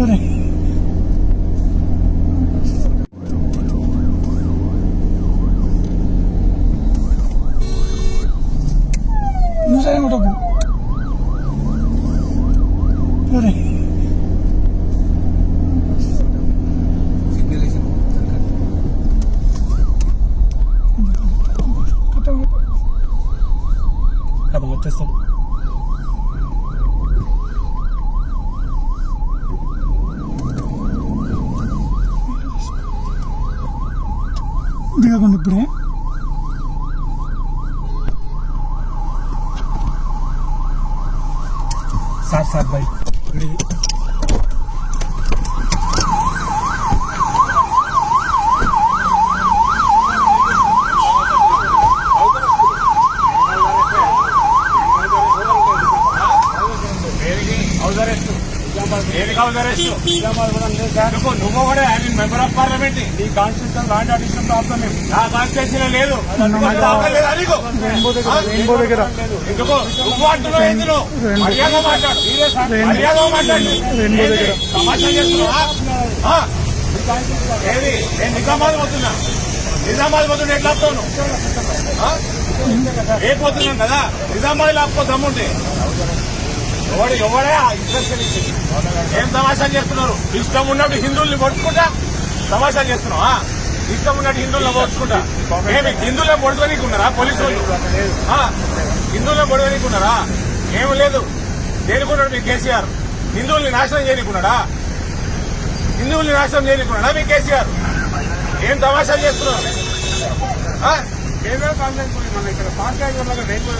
సరే నువ్వు సరే కొట్టకు సరే కొట్టకు అది వచ్చేస్తాడు దిగకుండా ఇప్పుడే సార్ సార్ నువ్వు నువ్వు కూడా మెంబర్ ఆఫ్ పార్లమెంట్ ఈ కాన్స్టిట్యూషన్ ల్యాండ్ అడిషన్ ప్రాబ్లం నా కాన్స్టిట్యూన్సీలో లేదు? రెయిన్బో దగ్గర రెయిన్బో దగ్గర. ఎందుకు? నువ్వు అంటున్నావు ఏంది నువ్వు మర్యాద మాట్లాడు. మర్యాద మాట్లాడు. రెయిన్బో ఏంది? దగ్గర. సమాచారం చేస్తున్నావా ఆ? ఏది? నేను నిజామాబాద్ పోతున్నా. నిజామాబాద్ పోతున్నా ఎట్లా? ఆ? ఏ పోతున్నాం కదా? నిజామాబాద్ లాక్కో దమ్ముంటే. ఎవడు ఎవడే ఆ ఇన్స్ట్రక్షన్ ఇచ్చింది ఏం తమాషాలు చేస్తున్నారు? ఇష్టం ఉన్నట్టు హిందువుల్ని పొడుచుకుంటా తమాషాలు చేస్తున్నావా? ఇష్టం ఉన్నట్టు హిందువులను పొడుచుకుంటా ఏమి హిందువులను పొడుచుకోనీకున్నారా పోలీసు వాళ్ళు? హిందువులను పొడవనీకున్నారా ఏమి లేదు. దేనికున్నాడు మీ కేసీఆర్. హిందువుల్ని నాశనం చేయనీకున్నాడా? హిందువుల్ని నాశనం చేయనీకున్నాడా మీ కేసీఆర్? ఏం తమాషాలు చేస్తున్నారు?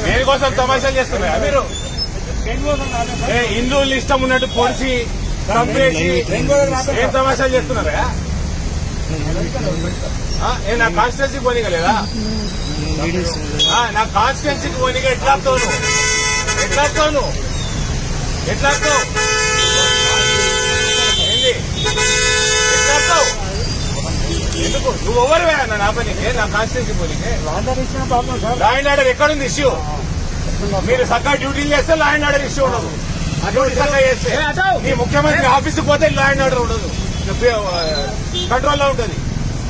దేనికోసం తమాషాలు చేస్తున్నారా మీరు ఏ హిందువులు ఇష్టం ఉన్నట్టు పొడిచి చంపేసి ఏం తమాషాలు చేస్తున్నారా నా కాన్స్టిట్యున్సీకి పోనీగలేదా నా కాన్స్టిట్యున్సీకి పోనీగా ఎట్లా నువ్వు ఎట్లా నువ్వు ఎట్లా వస్తావు ఏంది? ఎట్లా వస్తావు ఎందుకు? నువ్వు ఎవరు నా పనికి? నా కాన్స్టిట్యున్సీ పోనీకే లా అండ్ ఆర్డర్ ఎక్కడుంది ఇష్యూ మీరు చక్కగా డ్యూటీలు చేస్తే లా అండ్ ఆర్డర్ ఇష్యూ ఉండదు డ్యూటీ చక్కగా చేస్తే. మీ ముఖ్యమంత్రి ఆఫీస్కి పోతే లా అండ్ ఆర్డర్ ఉండదు. కంట్రోల్లో ఉంటుంది.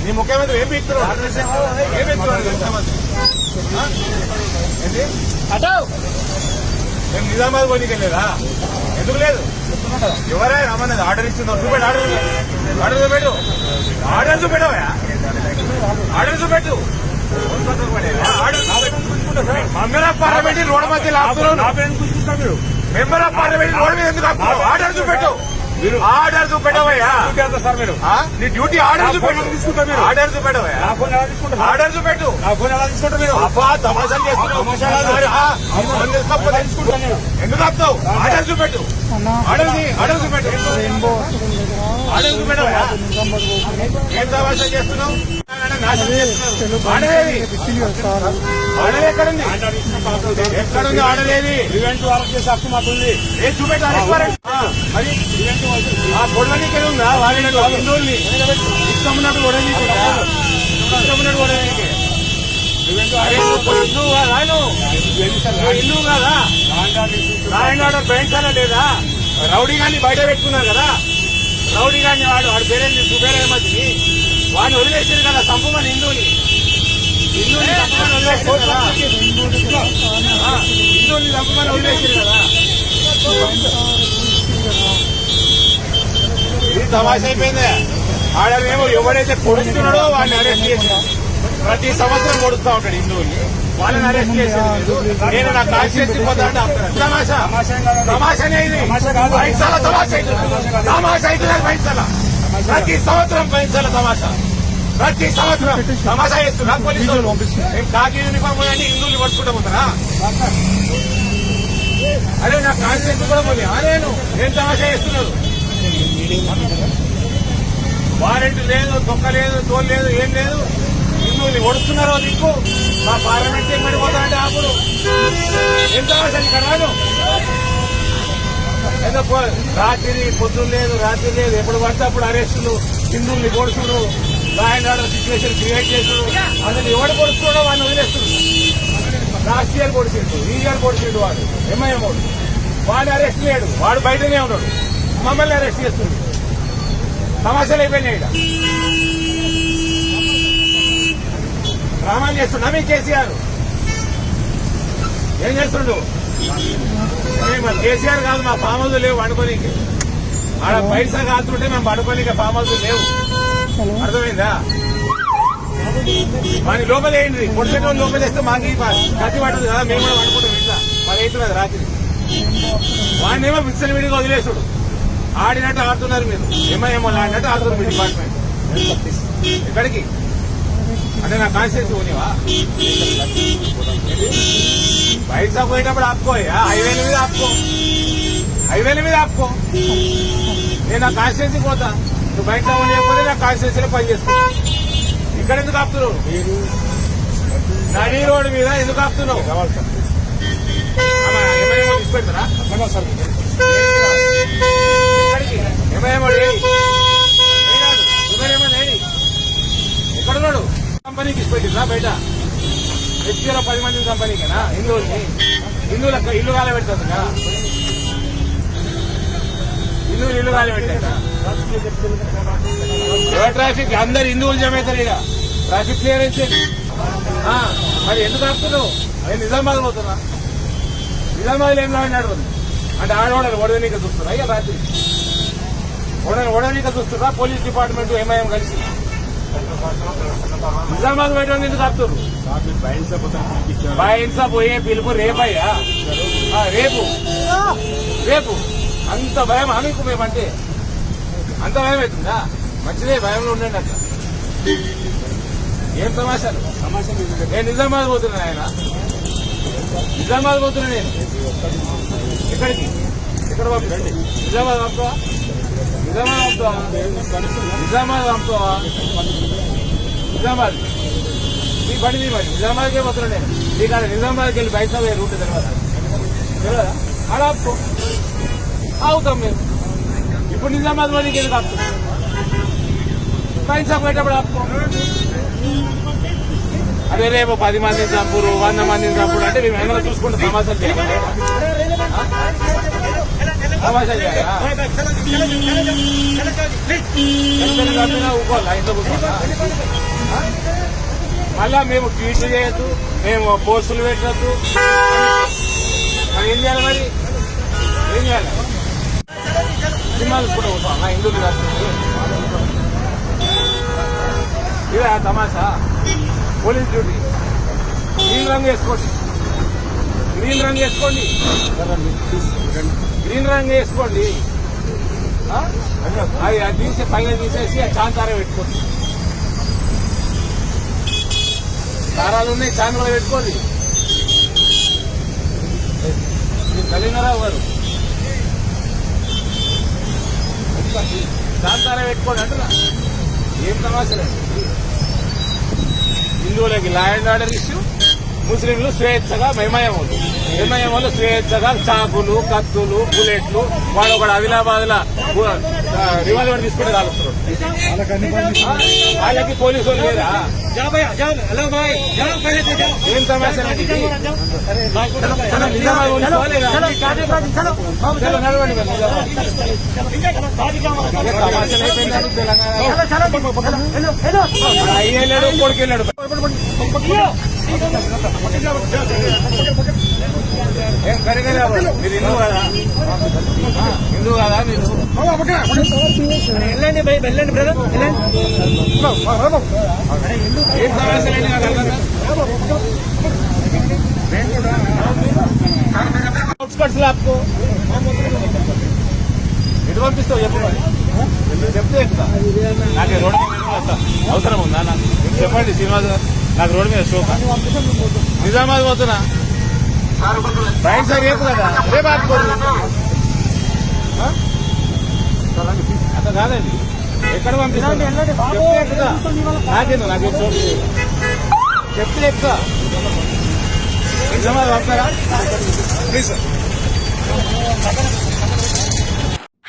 మీ ముఖ్యమంత్రి ఏం పీక్తున్నాడు ఏం ముఖ్యమంత్రి? ఏంటి? మేము నిజామాబాద్ పోనీకెళ్ళలేదా ఎందుకు లేదు? ఎవరే రమ్మన్నది? ఆర్డర్ ఇచ్చిందో చూపెట్టు ఆర్డర్ ఆర్డర్ చూపెట్టు. ఆర్డర్ చూపెట్టవా ఆర్డర్ చూపెట్టు. మెంబర్ ఆఫ్ పార్లమెంట్ రోడ్ మధ్య మెంబర్ ఆఫ్ పార్లమెంట్ రోడ్ మీద ఎందుకు ఆర్డర్ చూపెట్టు. ఆర్డర్ చూపెట్టవయ్యా సార్ మీరు? నీ డ్యూటీ ఆర్డర్ నా ఫోన్ చూపెట్టు ఎలా తీసుకుంటారు మీరు? ఆర్డర్ చూపెట్టవయ్యా నా ఫోన్ ఎలా తీసుకుంటారు ఆర్డర్ చూపెట్టు నా ఫోన్ ఎలా తీసుకుంటారు మీరు అబ్బా తమాషాలు నేను ఎందుకు ఆపుతావు ఆర్డర్ చూపెట్టు రెయిన్బో హాస్పిటల్ దగ్గర ఆర్డర్ చూపెట్టవయ్యా నిజామాబాద్ ఇల్లు కదా? సార్ ఆర్డర్ కాదా లేదా? రౌడీ గాని బయట పెట్టుకున్నారు కదా? రౌడీ గాని వాడు వాడు పేరేంటి సుబేరేమతిని వాడిని వదిలేసారు కదా సంపమని హిందువుని? హిందువుని సంపమని వదిలేసారు కదా? హిందువుని సంపమని వదిలేసారు కదా? ఇది తమాష అయిపోయింది. ఆడనేమో ఎవడైతే పొడుస్తున్నాడో వాడిని అరెస్ట్ చేసిన ప్రతి సంవత్సరం పొడుస్తూ ఉంటాడు హిందువుని. వాళ్ళని అరెస్ట్ చేసేది నేను నా కాల్ చేసి అంటే తమాషా. తమాషానే ఇది. పైసల తమాషా అవుతుంది తమాషా అవుతుంది పైసల. ప్రతి సంవత్సరం పైసల తమాషా. ప్రతి సంవత్సరం తమాషా చేస్తున్నా పోలీసులు నేను కాకి యూనిఫామ్ అని హిందువులు పట్టుకుంటా పోతారా? అరే నా కాన్స్టిట్యూన్సీ కూడా పోలే. నేను. నేను తమాషా చేస్తున్నారు వారెంట్ లేదు తొక్క లేదు తోలు లేదు ఏం లేదు. హిందువులు ఒడుస్తున్నారో నీకు? మా పార్లమెంట్ ఎక్కడి పోతా అంటే ఆపుడు ఎంత అవసరం ఇక్కడ ఏదో రాత్రి పొద్దున్న లేదు రాత్రి లేదు. ఎప్పుడు పడితే అప్పుడు అరెస్టులు హిందువుల్ని పొడుచుడు లాండ్ ఆర్డర్ సిచ్యువేషన్ క్రియేట్ చేస్తుడు. అతను ఎవడు కొడుతున్నాడో వాడిని వదిలేస్తున్నాడు లాస్ట్ ఇయర్ పొడిచిండు ఈ ఇయర్ పొడిచిండు వాడు ఎంఐఎం వాడు. వాడు అరెస్ట్ లేడు వాడు బయటనే ఉన్నాడు. మమ్మల్ని అరెస్ట్ చేస్తుంది సమస్యలు అయిపోయినాయి ఇక్కడ డ్రామాలు చేస్తున్నా మీ కేసీఆర్. ఏం చేస్తుండు? కేసీఆర్ కాదు మా ఫామ్ హౌస్ లేవు పడుకోనికి. ఆడ పైసా కాస్తుంటే మేము పడుకోనీకి ఫామ్ హౌస్ లేవు. అర్థమైందా? మరి లోపల ఏంటి లోపలేస్తే లోపల వేస్తే మాకు కత్తి పట్టదు కదా మేము కూడా పడుకుంటాం ఇంట్లో. మరి అవుతున్నది రాత్రి. వాడినేమో మిక్సర్ విడిగా వదిలేసుడు. ఆడినట్టు ఆడుతున్నారు మీరు. ఏమో ఏమో ఆడినట్టు ఆడుతున్నారు మీ డిపార్ట్మెంట్ ఎక్కడికి? అంటే నా కాన్షియస్ పోనివా బయట పోయినప్పుడు ఆపుకో హైవేల మీద ఆపుకో. హైవేల మీద ఆపుకో. నేను నా కాన్షియస్ పోతా. నువ్వు బయట ఉండకపోతే నా కాన్షియస్లో పని చేస్తా. ఇక్కడ ఎందుకు ఆపుతున్నావు? నడీ రోడ్డు మీద ఎందుకు ఆపుతున్నావు? ఆమె ఏమైనా తీసి ఏమైనా ఏడి? ఎక్కడున్నాడు కంపెనీకి ఇచ్చి బయట? హెచ్పీలో పది మంది కంపెనీకేనా? హిందువులకి? హిందువులకు ఇల్లు కాల పెడుతుంది కదా హిందువులు ఇల్లు గాలి పెట్టారు ట్రాఫిక్? అందరు హిందువులు జమ అవుతారు ఇక. ట్రాఫిక్ క్లియరెన్స్ ఆ, మరి ఎందుకు ఆపుతున్నావు? అది నిజామాబాద్ పోతున్నా నిజామాబాద్ ఏం లాడినాడు అంటే ఆడవాళ్ళు ఓడవనీక చూస్తున్నా ఇక రాత్రి? ఓడ ఓడవనీక చూస్తున్నా పోలీస్ డిపార్ట్మెంట్ ఎంఐఎం కలిసి? నిజామాబాద్ పెట్టడం ఎందుకు ఆపుతారు? బయన్సా పోయే పిలుపు రేపయ్యా. రేపు. రేపు. అంత భయం మీకు మేమంటే. అంత భయం అవుతుందా? మంచిదే భయంలో ఉండండి అట్లా. ఏం సమాచారం నేను నిజామాబాద్ పోతున్నా ఆయన నిజామాబాద్ పోతున్నా నేను. ఎక్కడికి? ఎక్కడ పంపండి నిజామాబాద్ పంపుతావా నిజామాబాద్ పంపుతావా నిజామాబాద్ పంపుతావా నిజామాబాద్ ఈ బండి మీ బండి నిజామాబాద్కే పోతున్నా నేను నీకు అది నిజామాబాద్కి వెళ్ళి బయట పోయే రూట్ తర్వాత తెలియదా అలా ఆగుతాం మేము ఇప్పుడు నిజామాబాద్ వాడికి ఎందుకు ఆపుతాం బయట షాప్ పోయేటప్పుడు ఆపుకో అదే రేపు పది మందిని చంపురు వంద మందిని చంపురు అంటే మేము ఏమైనా చూసుకుంటే సమాచారం చేయాలి. మళ్ళా మేము ట్వీట్లు చేయొద్దు మేము పోస్టులు పెట్టద్దు. ఏం చేయాలి మరి? ఏం చేయాలి? సినిమాలు కూడా పోతాం నా హిందువులు కాదు ఇదే తమాషా? Police duty. గ్రీన్ రంగు వేసుకోండి. గ్రీన్ రంగు వేసుకోండి. గ్రీన్ రంగు వేసుకోండి. అది అది తీసి పైన తీసేసి ఆ చాంతారా పెట్టుకోండి. దారాలు ఉన్నాయి చాంతారా పెట్టుకోండి. మీరు కలిగినరావు గారు. చాంతారా పెట్టుకోండి అంటున్నా. ఏం సమాచారం హిందువులకి లా అండ్ ఆర్డర్ ఇష్యూ? ముస్లింలు స్వేచ్ఛగా మేమయం అవుతుంది మేమయం వల్ల స్వేచ్ఛగా చాకులు కత్తులు బుల్లెట్లు వాడు ఒకడు ఆదిలాబాద్ లా రివాల్వర్ తీసుకుంటే కాలుస్తున్నాడు ఆ? వాళ్ళకి పోలీసు వాళ్ళు లేరా ఏం? మనం నిజామాబాద్ నడవండి అయ్యలేడు నిజామాబాద్. ఇక కొడుకెళ్ళాడు మీరు హిందూ కదా హిందూ కదా మీరు వెళ్ళండి వెళ్ళండి బ్రదర్ వెళ్ళండి ఏం లాప్కో ఎటు పంపిస్తావు చెప్పు చెప్తే ఎక్కుతా నాకు రోడ్డు మీద? అవసరం ఉందా? నాకు చెప్పండి శ్రీనివాస్ నాకు రోడ్డు మీద షోకా? నిజామాబాద్ పోతున్నా? బయట సార్ రేపు కదా? రేపు ఆపుకోరు. ఆ? అట్లా కాదండి. ఎక్కడ పంపిస్తాను నాకేందు నాకు చెప్తే ఎక్కుతా నిజామాబాద్ పంపుతారా ప్లీజ్ సార్